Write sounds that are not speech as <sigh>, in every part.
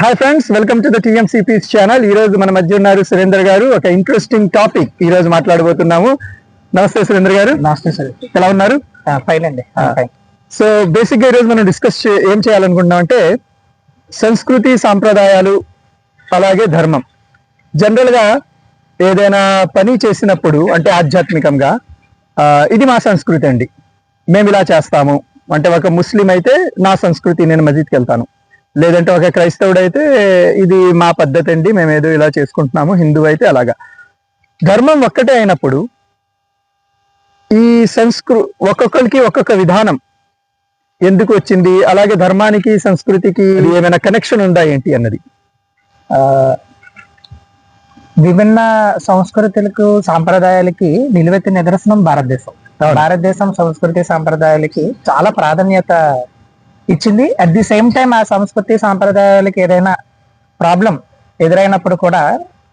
Hi friends welcome to the టీఎంసీపీస్ channel ఈ రోజు మన మధ్య ఉన్నారు సురేందర్ గారు. ఒక ఇంట్రెస్టింగ్ టాపిక్ ఈ రోజు మాట్లాడబోతున్నాము. నమస్తే సురేందర్ గారు. నమస్తే సార్. ఎలా ఉన్నారు? ఫైన్ అండి. సో బేసిక్గా ఈ రోజు మనం డిస్కస్ ఏం చేయాలనుకుంటున్నాం అంటే సంస్కృతి సాంప్రదాయాలు అలాగే ధర్మం. జనరల్గా ఏదైనా పని చేసినప్పుడు అంటే ఆధ్యాత్మికంగా ఇది మా సంస్కృతి అండి. మేము ఇలా చేస్తాము. అంటే ఒక ముస్లిం అయితే నా సంస్కృతి నేను మసీద్కి వెళ్తాను. లేదంటే ఒక క్రైస్తవుడు అయితే ఇది మా పద్ధతి అండి మేము ఏదో ఇలా చేసుకుంటున్నాము హిందువు అయితే అలాగా. ధర్మం ఒక్కటే అయినప్పుడు ఈ సంస్కృ ఒక్కొక్కరికి ఒక్కొక్క విధానం. ఎందుకు వచ్చింది? అలాగే ధర్మానికి సంస్కృతికి ఏమైనా కనెక్షన్ ఉందా ఏంటి అన్నది. విభిన్న సంస్కృతులకు సాంప్రదాయాలకి నిలువెత్తి నిదర్శనం భారతదేశం. భారతదేశం సంస్కృతి సాంప్రదాయాలకి చాలా ప్రాధాన్యత ఇచ్చింది. అట్ ది సేమ్ టైం ఆ సంస్కృతి సాంప్రదాయాలకి ఏదైనా ప్రాబ్లం ఎదురైనప్పుడు కూడా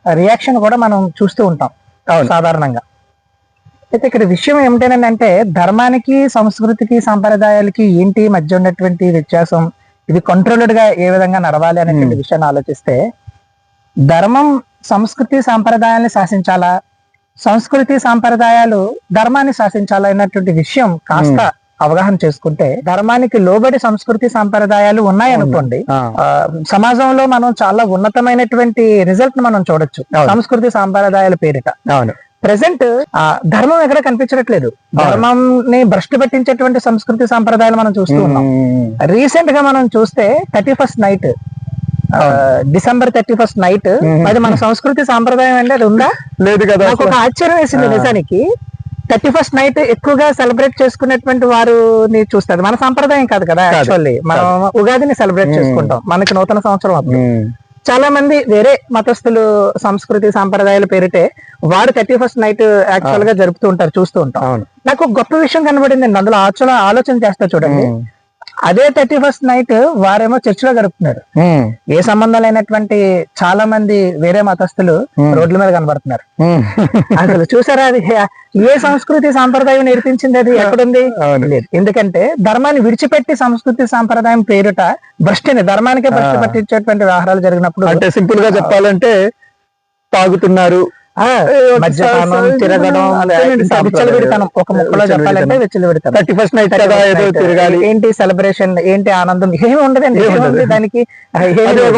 రియాక్షన్ కూడా మనం చూస్తూ ఉంటాం సాధారణంగా. అయితే ఇక్కడ విషయం ఏమిటంటే ధర్మానికి సంస్కృతికి సాంప్రదాయాలకి ఏంటి మధ్య ఉన్నటువంటి వ్యత్యాసం? ఇది కంట్రోల్డ్గా ఏ విధంగా నడవాలి అనేటువంటి విషయాన్ని ఆలోచిస్తే ధర్మం సంస్కృతి సాంప్రదాయాల్ని శాసించాలా? సంస్కృతి సాంప్రదాయాలు ధర్మాన్ని శాసించాలా? అన్నటువంటి విషయం కాస్త అవగాహన చేసుకుంటే ధర్మానికి లోబడి సంస్కృతి సాంప్రదాయాలు ఉన్నాయనుకోండి సమాజంలో మనం చాలా ఉన్నతమైనటువంటి రిజల్ట్ మనం చూడొచ్చు. సంస్కృతి సాంప్రదాయాల పేరిట. అవును. ప్రెసెంట్ ధర్మం ఎక్కడ కనిపించట్లేదు. ధర్మం ని భ్రష్టు పట్టించేటువంటి సంస్కృతి సాంప్రదాయాలు మనం చూస్తూ ఉన్నాం. రీసెంట్గా మనం చూస్తే thirty first night December thirty first night. అది మన సంస్కృతి సాంప్రదాయం అంటే అది ఉందా? లేదు కదా ఒక ఆశ్చర్యం వేసింది. నిజానికి. థర్టీ ఫస్ట్ నైట్ ఎక్కువగా సెలబ్రేట్ చేసుకునేటువంటి వారిని చూస్తారు. మన సంప్రదాయం కాదు కదా. యాక్చువల్లీ. మనం ఉగాదిని సెలబ్రేట్. చేసుకుంటాం. మనకి నూతన సంవత్సరం అప్పుడు. మ్మ్. చాలా మంది వేరే మతస్థులు సంస్కృతి సాంప్రదాయాల పేరిటే వారు థర్టీ ఫస్ట్ నైట్ యాక్చువల్గా జరుపుతూ ఉంటారు చూస్తూ ఉంటాం. నాకు గొప్ప విషయం కనబడింది అందులో ఆలోచన ఆలోచన చేస్తా చూడండి. అదే థర్టీ ఫస్ట్ నైట్ వారేమో చర్చ్లో గడుపుతున్నారు. ఏ సంబంధం లేనటువంటి చాలా మంది వేరే మతస్థులు. రోడ్ల మీద కనబడుతున్నారు. అసలు చూసారా అది ఏ సంస్కృతి సాంప్రదాయం నేర్పించింది అది ఎక్కడుంది ఎందుకంటే ధర్మాన్ని విడిచిపెట్టి సంస్కృతి సాంప్రదాయం పేరుట భ్రష్టిని ధర్మానికే భ్రష్టి. పట్టించేటువంటి వ్యవహారాలు జరిగినప్పుడు అంటే సింపుల్గా చెప్పాలంటే తాగుతున్నారు మద్యపానం తిరగడం. విచ్చలవిడితనం ఒక ముక్కలో చెప్పాలంటే విచ్చలవిడితనం థర్టీ ఫస్ట్ నైట్ కదా ఏదో తిరగాలి. ఏంటి సెలబ్రేషన్? ఏంటి ఆనందం? ఏమి ఉండదండి. దానికి.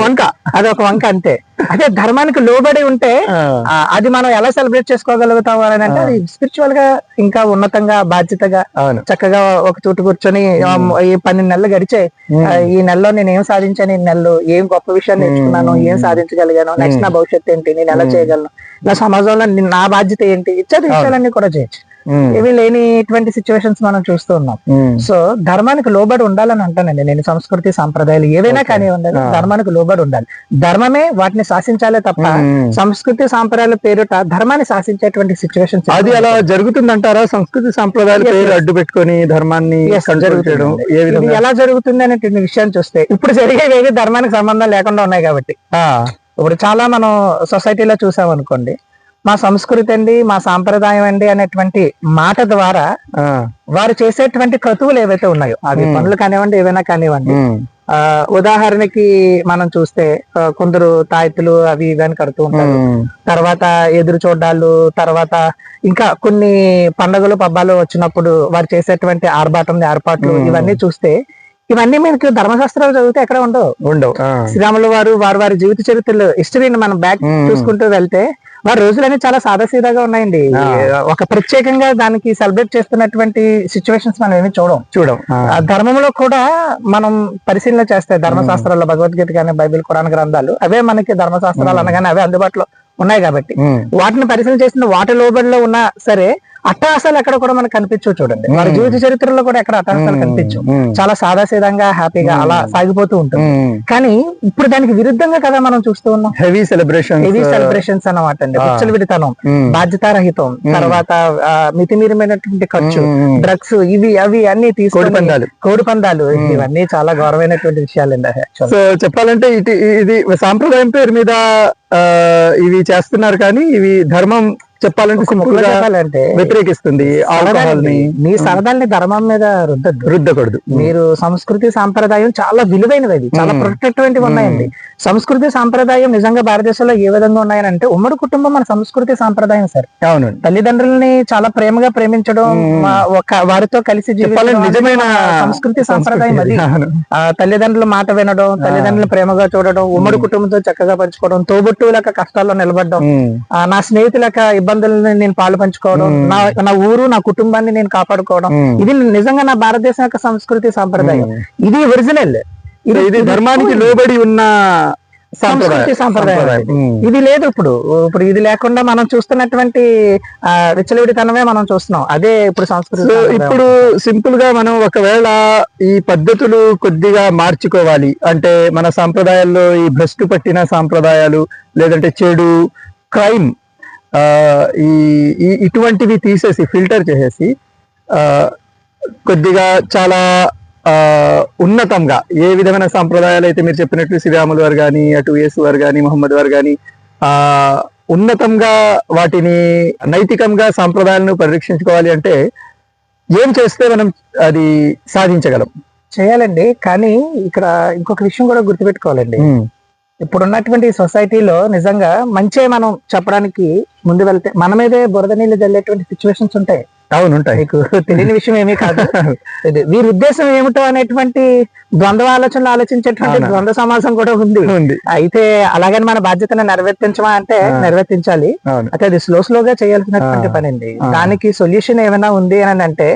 వంక. అది ఒక వంక అంతే. అదే ధర్మానికి లోబడి ఉంటే అది మనం ఎలా సెలబ్రేట్ చేసుకోగలుగుతాం అని అంటే. అది స్పిరిచువల్గా ఇంకా ఉన్నతంగా బాధ్యతగా చక్కగా ఒక చోటు కూర్చొని ఈ పన్నెండు నెలలు గడిచే ఈ నెలలో నేను ఏం సాధించాను? ఈ నెలలో ఏం గొప్ప విషయాన్ని నేర్చుకున్నాను? ఏం సాధించగలిగాను? నెక్స్ట్ నా భవిష్యత్తు ఏంటి? నేను ఎలా చేయగలను? నా సమాజంలో ని- బాధ్యత ఏంటి? ఇత్యాది విషయాలన్నీ కూడా చేయొచ్చు. ఇవి లేనిటువంటి సిచ్యువేషన్స్ మనం చూస్తూ ఉన్నాం. సో ధర్మానికి లోబడి ఉండాలని అంటానండి నేను. సంస్కృతి సాంప్రదాయాలు ఏవైనా కానీ ఉండాలి. ధర్మానికి లోబడి ఉండాలి. ధర్మమే వాటిని శాసించాలే తప్ప. సంస్కృతి సాంప్రదాయాల పేరుట ధర్మాన్ని శాసించేటువంటి సిచ్యువేషన్స్ అది అలా జరుగుతుందంటారా? సంస్కృతి సాంప్రదాయాల పేరు. అడ్డు పెట్టుకొని ధర్మాన్ని ఎలా జరుగుతుంది అనేటువంటి విషయాన్ని చూస్తే ఇప్పుడు జరిగేవి ధర్మానికి సంబంధం లేకుండా ఉన్నాయి కాబట్టి. ఇప్పుడు చాలా మనం సొసైటీలో చూసాం అనుకోండి మా సంస్కృతి అండి మా సాంప్రదాయం అండి అనేటువంటి మాట ద్వారా వారు చేసేటువంటి క్రతువులు ఏవైతే ఉన్నాయో అవి. పనులు కానివ్వండి ఏవైనా కానివ్వండి ఉదాహరణకి మనం చూస్తే కొందరు తాయెత్తులు అవి ఇవి అని కడుతూ ఉంటారు. తర్వాత ఎదురు చూడ్డాలు తర్వాత ఇంకా కొన్ని పండుగలు పబ్బాలు వచ్చినప్పుడు వారు చేసేటువంటి ఆర్భాటం ఏర్పాట్లు. ఇవన్నీ చూస్తే ఇవన్నీ మీకు ధర్మశాస్త్రాలు చదివితే ఎక్కడ ఉండవు ఉండవు. శ్రీరాములు వారు వారి వారి జీవిత చరిత్రలు హిస్టరీని మనం బ్యాక్. చూసుకుంటూ వెళ్తే వారి రోజులన్నీ చాలా సాదాసీదాగా ఉన్నాయండి. ఒక ప్రత్యేకంగా దానికి సెలబ్రేట్ చేస్తున్నటువంటి సిచ్యువేషన్స్ మనం ఏమి చూడం చూడం ధర్మంలో కూడా మనం పరిశీలన చేస్తే ధర్మశాస్త్రాల్లో భగవద్గీత కానీ బైబిల్ కురాన్ గ్రంథాలు అవే మనకి ధర్మశాస్త్రాలు అనగానే అవే అందుబాటులో ఉన్నాయి కాబట్టి. వాటిని పరిశీలన చేసిన వాటి లోబడిలో ఉన్నా సరే అట్టహాసాలు ఎక్కడ కూడా మనకు కనిపించవు చూడండి. వారి. జీవిత చరిత్రలో కూడా ఎక్కడ అట్టహాసాలు కనిపించవు. మ్మ్. చాలా సాదాసీదంగా హ్యాపీగా అలా సాగిపోతూ ఉంటుంది. కానీ ఇప్పుడు దానికి విరుద్ధంగా కదా మనం చూస్తూ ఉన్నాం. హెవీ సెలబ్రేషన్ హెవీ సెలబ్రేషన్స్ అన్నమాట అండి. ఆ. విచ్చలవిడితనం బాధ్యతారహితం తర్వాత మితిమీరిమైనటువంటి ఖర్చు డ్రగ్స్ ఇవి అవి అన్ని కోడి తీసుకొని పందాలు కోడి పందాలు ఇవన్నీ చాలా గౌరవమైనటువంటి విషయాలండి సో చెప్పాలంటే ఇది సాంప్రదాయం పేరు మీద ఇవి చేస్తున్నారు కానీ ఇవి ధర్మం చెప్పాలంటే సింపుల్ చెప్పాలంటే వ్యతిరేకిస్తుంది మీ సరదాల్ని ధర్మం మీద రుద్దద్దు. రుద్దకూడదు. మీరు సంస్కృతి సాంప్రదాయం చాలా విలువైనవి అది. చాలా. ప్రొటెక్టివ్ ఉన్నాయండి. సంస్కృతి సాంప్రదాయం నిజంగా భారతదేశంలో ఏ విధంగా ఉన్నాయనంటే ఉమ్మడి కుటుంబం మన సంస్కృతి సాంప్రదాయం సార్. అవునండి. తల్లిదండ్రులని చాలా ప్రేమగా ప్రేమించడం వారితో కలిసి జీవించడం నిజమైన సంస్కృతి సాంప్రదాయం అది. అవును. తల్లిదండ్రుల మాట వినడం తల్లిదండ్రులు ప్రేమగా చూడడం ఉమ్మడి కుటుంబంతో చక్కగా పంచుకోవడం తోబుట్టువులక కష్టాల్లో నిలబడడం నా స్నేహితులక ఇబ్బందులను నేను పాలు పంచుకోవడం. నా నా ఊరు నా కుటుంబాన్ని నేను కాపాడుకోవడం. ఇది నిజంగా నా భారతదేశం యొక్క సంస్కృతి సాంప్రదాయం. ఇది ఒరిజినల్ ఇది ధర్మానికి లోబడి ఉన్న సంస్కృతి సాంప్రదాయం. ఇది లేదు ఇప్పుడు ఇప్పుడు ఇది లేకుండా మనం చూస్తున్నటువంటి విచ్చలవిడితనమే మనం చూస్తున్నాం అదే ఇప్పుడు సంస్కృతి. ఇప్పుడు సింపుల్గా మనం ఒకవేళ ఈ పద్ధతులు కొద్దిగా మార్చుకోవాలి అంటే మన సాంప్రదాయాల్లో ఈ భ్రష్టు పట్టిన సాంప్రదాయాలు లేదంటే చెడు క్రైమ్ ఈ ఈ- ఇటువంటివి తీసేసి ఫిల్టర్ చేసేసి ఆ, కొద్దిగా చాలా ఉన్నతంగా ఏ విధమైన సాంప్రదాయాలు అయితే మీరు చెప్పినట్లు శ్రీరాములు వారు కానీ అటు యేసు వారు కానీ మహమ్మద్ వారు కానీ ఆ ఉన్నతంగా వాటిని నైతికంగా సాంప్రదాయాలను పరిరక్షించుకోవాలి అంటే ఏం చేస్తే మనం అది సాధించగలం? చేయాలండి కానీ ఇక్కడ ఇంకొక విషయం కూడా గుర్తుపెట్టుకోవాలండి. ఇప్పుడున్నటువంటి సొసైటీలో నిజంగా మంచి మనం చెప్పడానికి ముందు వెళ్తే మన మీదే బురద నీళ్ళు జల్లేటువంటి సిచ్యువేషన్స్ ఉంటాయి. అవును ఉంటాయి మీకు తెలియని విషయం ఏమీ కాదు. <laughs> వీరి ఉద్దేశం ఏమిటో అనేటువంటి ద్వంద్వ ఆలోచనలు ఆలోచించేటువంటి. ద్వంద్వ సమాజం కూడా ఉంది. ఉంది. అయితే అలాగని మన బాధ్యతను నెరవేర్తించమా అంటే. నెరవేర్తించాలి. అయితే అది స్లో స్లోగా చేయాల్సినటువంటి. పని అండి. దానికి సొల్యూషన్ ఏమైనా ఉంది అని అంటే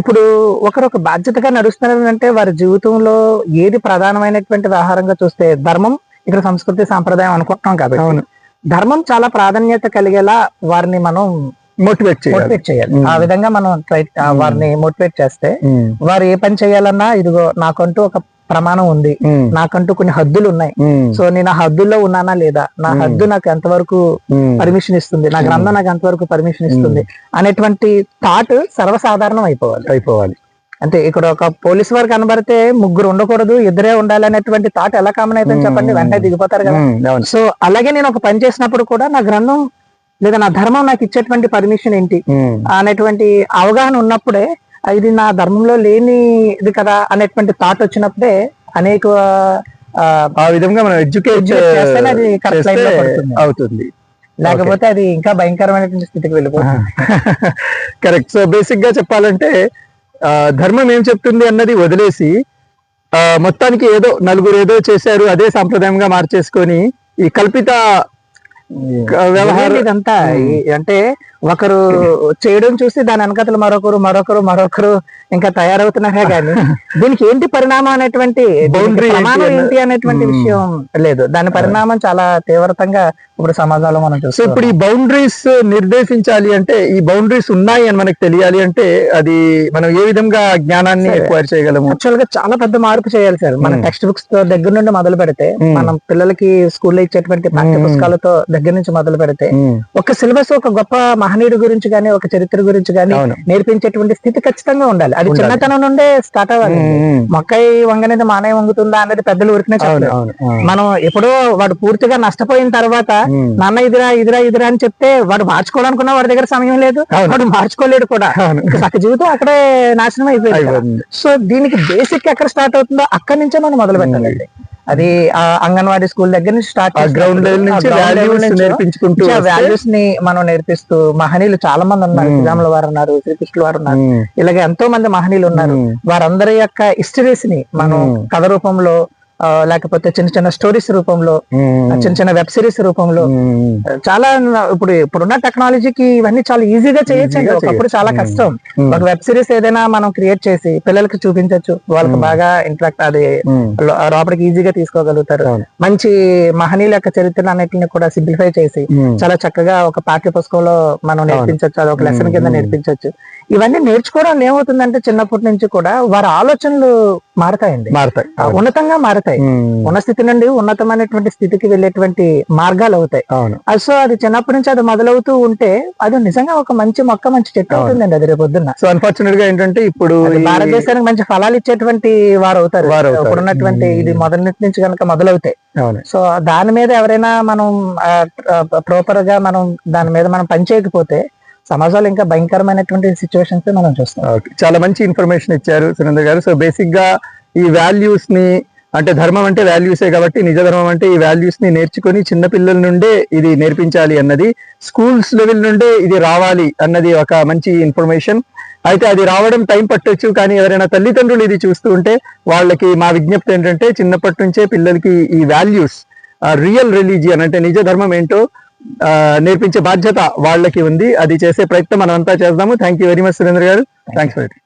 ఇప్పుడు ఒకరు ఒక బాధ్యతగా నడుస్తున్నారు అంటే వారి జీవితంలో ఏది ప్రధానమైనటువంటి వ్యవహారంగా చూస్తే ధర్మం ఇక్కడ సంస్కృతి సాంప్రదాయం అనుకుంటున్నాం కాబట్టి అవును. ధర్మం చాలా ప్రాధాన్యత కలిగేలా వారిని మనం మోటివేట్ చేయాలి. మోటివేట్ చేయాలి. ఉమ్. ఆ విధంగా మనం ట్రై ఉమ్. వారిని మోటివేట్ చేస్తే ఉమ్, వారు ఏ పని చేయాలన్నా ఇదిగో నాకంటూ ఒక ప్రమాణం ఉంది. నాకంటూ కొన్ని హద్దులు ఉన్నాయి. సో నేను ఆ హద్దుల్లో ఉన్నానా లేదా? నా. హద్దు నాకు ఎంతవరకు పర్మిషన్ ఇస్తుంది? నా గ్రంథం నాకు ఎంతవరకు పర్మిషన్ ఇస్తుంది? అనేటువంటి థాట్ సర్వసాధారణం అయిపోవాలి. అయిపోవాలి. అంటే ఇక్కడ ఒక పోలీస్ వారు కనబడితే ముగ్గురు ఉండకూడదు ఇద్దరే ఉండాలి అనేటువంటి థాట్ ఎలా కామన్ అయిపోయింది చెప్పండి. వెంటనే దిగిపోతారు కదా. సో అలాగే నేను ఒక పని చేసినప్పుడు కూడా నా గ్రంథం లేదా నా ధర్మం నాకు ఇచ్చేటువంటి పర్మిషన్ ఏంటి? ఉమ్, అనేటువంటి అవగాహన ఉన్నప్పుడే ఇది నా ధర్మంలో లేని ఇది కదా అనేటువంటి థాట్ వచ్చినప్పుడే అనేక ఆ, విధంగా మనం ఎడ్యుకేట్. అవుతుంది. లేకపోతే అది ఇంకా భయంకరమైనటువంటి స్థితికి వెళ్ళిపోతుంది. కరెక్ట్ సో బేసిక్గా చెప్పాలంటే ధర్మం ఏం చెప్తుంది అన్నది వదిలేసి మొత్తానికి ఏదో నలుగురు ఏదో చేశారు అదే సాంప్రదాయంగా మార్చేసుకొని ఈ కల్పిత వ్యవహారం ఇదంతా అంటే ఒకరు చేయడం చూసి దాని వెనకతలు మరొకరు మరొకరు మరొకరు ఇంకా తయారవుతున్నారే కానీ <laughs> దీనికి ఏంటి పరిణామం అనేటువంటి ఏంటి ప్రమాణం అన్న- ఏంటి అనేటువంటి. విషయం లేదు దాని పరిణామం చాలా తీవ్రతంగా ఇప్పుడు సమాజంలో మనం సో చూస్తాం ఇప్పుడు ఈ బౌండరీస్ నిర్దేశించాలి అంటే ఈ బౌండరీస్ ఉన్నాయి అని మనకు తెలియాలి అంటే అది మనం ఏ విధంగా జ్ఞానాన్ని. ఎక్వైర్ చేయగలము యాక్చువల్గా చాలా పెద్ద మార్పు చేయాలి సార్ మన. టెక్స్ట్ బుక్స్తో దగ్గర నుండి మొదలు పెడితే. మనం పిల్లలకి స్కూల్లో ఇచ్చేటువంటి పాఠ్య. పుస్తకాలతో దగ్గర నుంచి మొదలు పెడితే ఒక సిలబస్ ఒక గొప్ప మహనీయుడి గురించి గానీ ఒక చరిత్ర గురించి గానీ అవును. నేర్పించేటువంటి స్థితి ఖచ్చితంగా ఉండాలి. అది. చిన్నతనం నుండే స్టార్ట్ అవ్వాలి. మొక్కై వంగనేది మానే వంగుతుందా అనేది పెద్దలు అవును ఆ, మనం ఎప్పుడో వాడు పూర్తిగా నష్టపోయిన తర్వాత నాన్న ఇదిరా ఇదిరా ఇదిరా అని చెప్తే వాడు మార్చుకోవాలనుకున్నా వాడి దగ్గర సమయం లేదు. వాడు మార్చుకోలేడు కూడా. సగ జీవితం అక్కడే నాశనం అయిపోయింది. సో దీనికి బేసిక్ ఎక్కడ స్టార్ట్ అవుతుందో అక్కడి నుంచే మనం మొదలు పెట్టాలండి. అది ఆ అంగన్వాడీ స్కూల్ దగ్గర నుంచి స్టార్ట్ గ్రౌండ్ లెవెల్ నుంచి వాల్యూస్ నేర్పించుకుంటూ వాల్యూస్ని మనం నేర్పిస్తూ మహనీయులు చాలా మంది ఉన్నారు. శ్రీరాముల వారు ఉన్నారు శ్రీకృష్ణుల వారు ఉన్నారు. ఇలాగే ఎంతో మంది మహనీయులు ఉన్నారు. వారందరి యొక్క హిస్టరీస్ని మనం. కథ రూపంలో లేకపోతే చిన్న చిన్న స్టోరీస్ రూపంలో చిన్న చిన్న వెబ్ సిరీస్ రూపంలో. చాలా ఇప్పుడు ఇప్పుడున్న టెక్నాలజీకి ఇవన్నీ చాలా ఈజీగా చేయొచ్చు. ఒకప్పుడు చాలా. కష్టం. ఒక వెబ్ సిరీస్ ఏదైనా మనం క్రియేట్ చేసి పిల్లలకి చూపించవచ్చు వాళ్ళకి. బాగా ఇంట్రాక్ట్ అది లోపలికి ఈజీగా తీసుకోగలుగుతారు. మంచి మహనీయుల యొక్క చరిత్ర అన్నిటిని కూడా సింప్లిఫై చేసి చాలా చక్కగా ఒక పాఠ్య పుస్తకంలో మనం నేర్పించవచ్చు అది ఒక లెసన్ కింద. నేర్పించవచ్చు ఇవన్నీ నేర్చుకోవడం ఏమవుతుందంటే చిన్నప్పటి నుంచి కూడా వారి ఆలోచనలు మారతాయండి. మారుతాయి. ఉన్నతంగా మారతాయి. ఉన్న స్థితి నుండి ఉన్నతమైనటువంటి స్థితికి వెళ్ళేటువంటి మార్గాలు అవుతాయి. సో అది చిన్నప్పటి నుంచి అది మొదలవుతూ ఉంటే అది నిజంగా ఒక మంచి మొక్క మంచి చెట్టు అవుతుందండి అది రేపు పొద్దున్న సో అన్ఫార్చునేట్గా ఏంటంటే ఇప్పుడు భారతదేశానికి మంచి ఫలాలు ఇచ్చేటువంటి వారు అవుతారు. ఇప్పుడున్నటువంటి ఇది మొదటి నుంచి కనుక మొదలవుతాయి. సో దాని మీద ఎవరైనా మనం ప్రాపర్గా మనం దాని మీద మనం పని చేయకపోతే సమాజంలో ఇంకా భయంకరమైనటువంటి సిచ్యువేషన్స్ మనం చూస్తాం చాలా మంచి ఇన్ఫర్మేషన్ ఇచ్చారు సురేంద్ర గారు. సో బేసిక్గా ఈ వాల్యూస్ని అంటే ధర్మం అంటే వాల్యూసే కాబట్టి నిజ ధర్మం అంటే ఈ వాల్యూస్ని నేర్చుకొని చిన్న పిల్లల నుండే ఇది నేర్పించాలి అన్నది స్కూల్స్ లెవెల్ నుండే ఇది రావాలి అన్నది ఒక మంచి ఇన్ఫర్మేషన్ అయితే అది రావడం టైం పట్టొచ్చు కానీ ఎవరైనా తల్లిదండ్రులు ఇది చూస్తూ ఉంటే వాళ్ళకి మా విజ్ఞప్తి ఏంటంటే చిన్నప్పటి నుంచే పిల్లలకి ఈ వాల్యూస్ రియల్ రిలీజియన్ అంటే నిజ ధర్మం ఏంటో నేర్పించే బాధ్యత వాళ్ళకి ఉంది. అది చేసే ప్రయత్నం మనం అంతా చేద్దాము. Thank you very much Surendra garu. Thanks for it